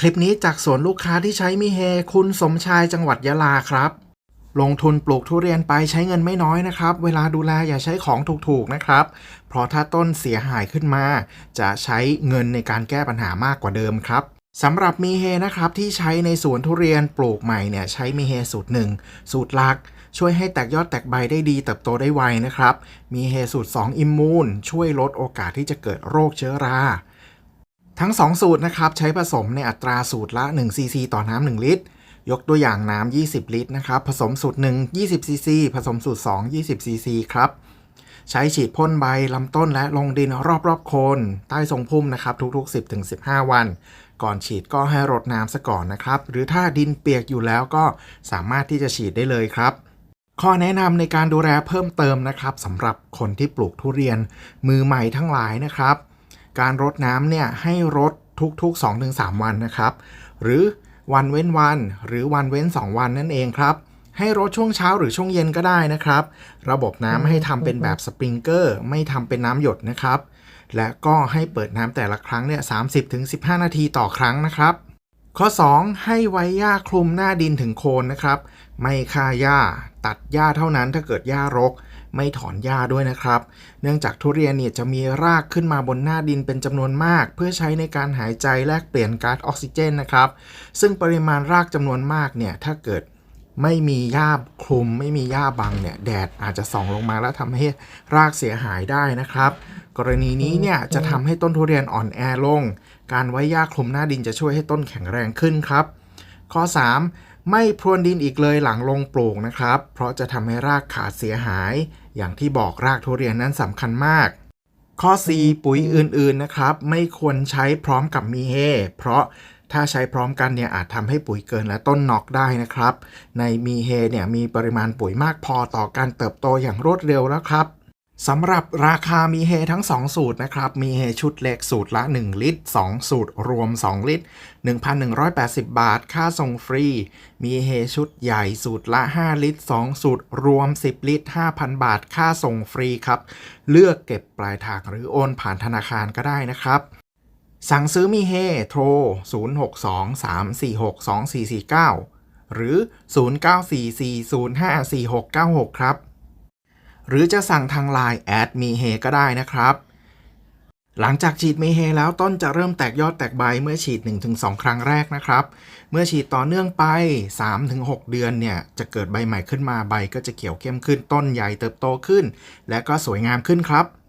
คลิปนี้จากสวนลูกค้าที่ใช้มีเฮคุณสมชายจังหวัดยะลาครับ ลงทุนปลูกทุเรียนไปใช้เงินไม่น้อยนะครับ เวลาดูแลอย่าใช้ของถูกๆนะครับ เพราะถ้าต้นเสียหายขึ้นมา จะใช้เงินในการแก้ปัญหามากกว่าเดิมครับสำหรับมีเฮนะครับที่ใช้ในสวนทุเรียนปลูกใหม่เนี่ยใช้มีเฮสูตรหนึ่งสูตรหลัก ช่วยให้แตกยอดแตกใบได้ดีเติบโตได้ไวนะครับ มีเฮสูตร 2 อิมมูนช่วยลดโอกาสที่จะเกิดโรคเชื้อรา ทั้ง 2 สูตรนะครับใช้ผสมในอัตราสูตรละ1ซีซีต่อน้ำ1ลิตร ยกตัวอย่างน้ำ 20 ลิตรนะครับผสมสูตร 1 20ซีซีผสมสูตร 2 20ซีซีครับใช้ฉีดพ่นใบลำต้นและลงดินรอบๆโคนใต้ทรงพุ่มนะครับทุกๆ 10-15 วัน ก่อนฉีดก็ให้รดน้ำซะก่อนนะครับ หรือถ้าดินเปียกอยู่แล้วก็สามารถที่จะฉีดได้เลยครับ ข้อแนะนำในการดูแลเพิ่มเติมนะครับสำหรับคนที่ปลูกทุเรียนมือใหม่ทั้งหลายนะครับ การรดน้ำเนี่ยให้รดทุกๆ 2-3 วันนะครับ หรือวันเว้นวัน หรือวันเว้น 2 วันนั่นเองครับ ให้รดช่วงเช้าหรือช่วงเย็นก็ได้นะครับ ระบบน้ำให้ทำเป็นแบบสปริงเกอร์ ไม่ทำเป็นน้ำหยดนะครับ และก็ให้เปิดน้ำแต่ละครั้งเนี่ย30-15นาทีต่อครั้งนะครับ ข้อ 2 ให้ไว้หญ้าคลุมหน้าดินถึงโคนนะครับ ไม่ฆ่าหญ้า ตัดหญ้าเท่านั้นถ้าเกิดหญ้ารก ไม่ถอนหญ้าด้วยนะครับ เนื่องจากทุเรียนเนี่ยจะมีรากขึ้นมาบนหน้าดินเป็นจำนวนมาก เพื่อใช้ในการหายใจแลกเปลี่ยนก๊าซออกซิเจนนะครับ ซึ่งปริมาณรากจำนวนมากเนี่ยถ้าเกิด ไม่มีหญ้าคลุม ไม่มีหญ้าบังเนี่ยแดดอาจจะส่องลงมาแล้วทำให้รากเสียหายได้นะครับ กรณีนี้เนี่ยจะทำให้ต้นทุเรียนอ่อนแอลง การไว้หญ้าคลุมหน้าดินจะช่วยให้ต้นแข็งแรงขึ้นครับ ข้อ 3 ไม่พรวนดินอีกเลยหลังลงปลูกนะครับ เพราะจะทำให้รากขาดเสียหาย อย่างที่บอกรากทุเรียนนั้นสำคัญมาก ข้อ 4 ปุ๋ยอื่นๆนะครับ ไม่ควรใช้พร้อมกับมีเฮเพราะ ถ้าใช้พร้อมกันเนี่ยอาจทำให้ปุ๋ยเกินและต้นนอกได้นะครับ ในมีเฮเนี่ยมีปริมาณปุ๋ยมากพอต่อการเติบโตอย่างรวดเร็วแล้วครับสำหรับราคามีเฮทั้ง 2 สูตรนะครับ มีเฮชุดเล็กสูตรละ 1 ลิตร 2 สูตรรวม 2 ลิตร 1,180 บาท ค่าส่งฟรี มีเฮชุดใหญ่สูตรละ 5 ลิตร 2 สูตรรวม 10 ลิตร 5,000 บาท ค่าส่งฟรีครับ เลือกเก็บปลายทางหรือโอนผ่านธนาคารก็ได้นะครับ สั่งซื้อมีเฮโทร 0623462449 หรือ 0944054696 ครับ หรือจะสั่งทางไลน์แอดมีเฮก็ได้นะครับ หลังจากฉีดมีเฮแล้วต้นจะเริ่มแตกยอดแตกใบเมื่อฉีด 1-2 ครั้งแรกนะครับ เมื่อฉีดต่อเนื่องไป 3-6 เดือนเนี่ยจะเกิดใบใหม่ขึ้นมาใบก็จะเขียวเข้มขึ้นต้นใหญ่เติบโตขึ้น และก็สวยงามขึ้นครับ